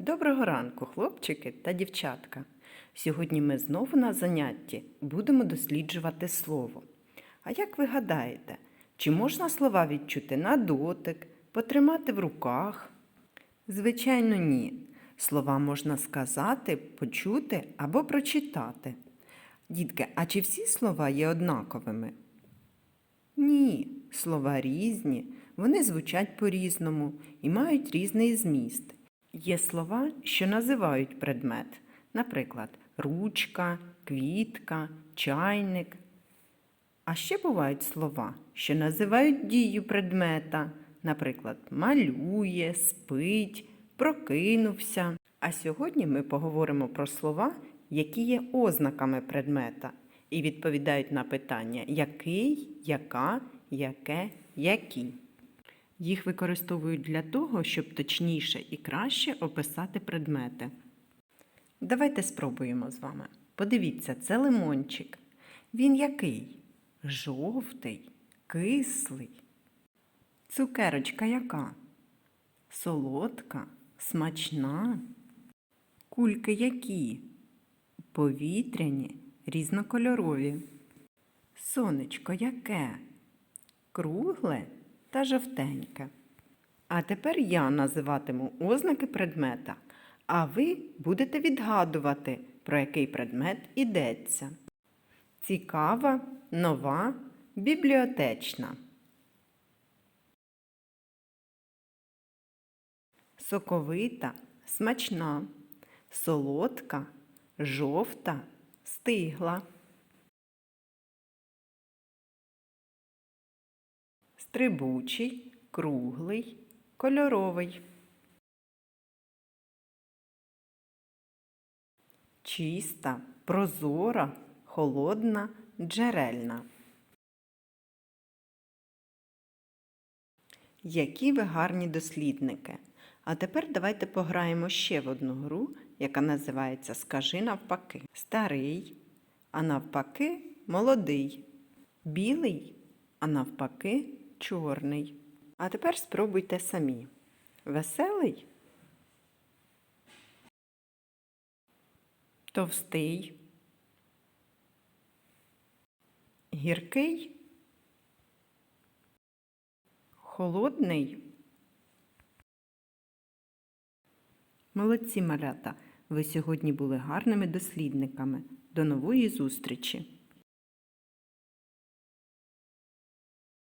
Доброго ранку, хлопчики та дівчатка. Сьогодні ми знову на занятті будемо досліджувати слово. А як ви гадаєте, чи можна слова відчути на дотик, потримати в руках? Звичайно, ні. Слова можна сказати, почути або прочитати. Дітки, а чи всі слова є однаковими? Ні, слова різні, вони звучать по-різному і мають різний зміст. Є слова, що називають предмет, наприклад, ручка, квітка, чайник. А ще бувають слова, що називають дію предмета, наприклад, малює, спить, прокинувся. А сьогодні ми поговоримо про слова, які є ознаками предмета і відповідають на питання який, яка, яке, які. Їх використовують для того, щоб точніше і краще описати предмети. Давайте спробуємо з вами. Подивіться, це лимончик. Він який? Жовтий, кислий. Цукерочка яка? Солодка, смачна. Кульки які? Повітряні, різнокольорові. Сонечко яке? Кругле та жовтеньке. А тепер я називатиму ознаки предмета, а ви будете відгадувати, про який предмет йдеться. Цікава, нова, бібліотечна. Соковита, смачна, солодка, жовта, стигла. Стрибучий, круглий, кольоровий. Чиста, прозора, холодна, джерельна. Які ви гарні дослідники. А тепер давайте пограємо ще в одну гру, яка називається Скажи навпаки. Старий, а навпаки молодий. Білий, а навпаки чорний. А тепер спробуйте самі. Веселий, товстий, гіркий, холодний. Молодці малята! Ви сьогодні були гарними дослідниками. До нової зустрічі!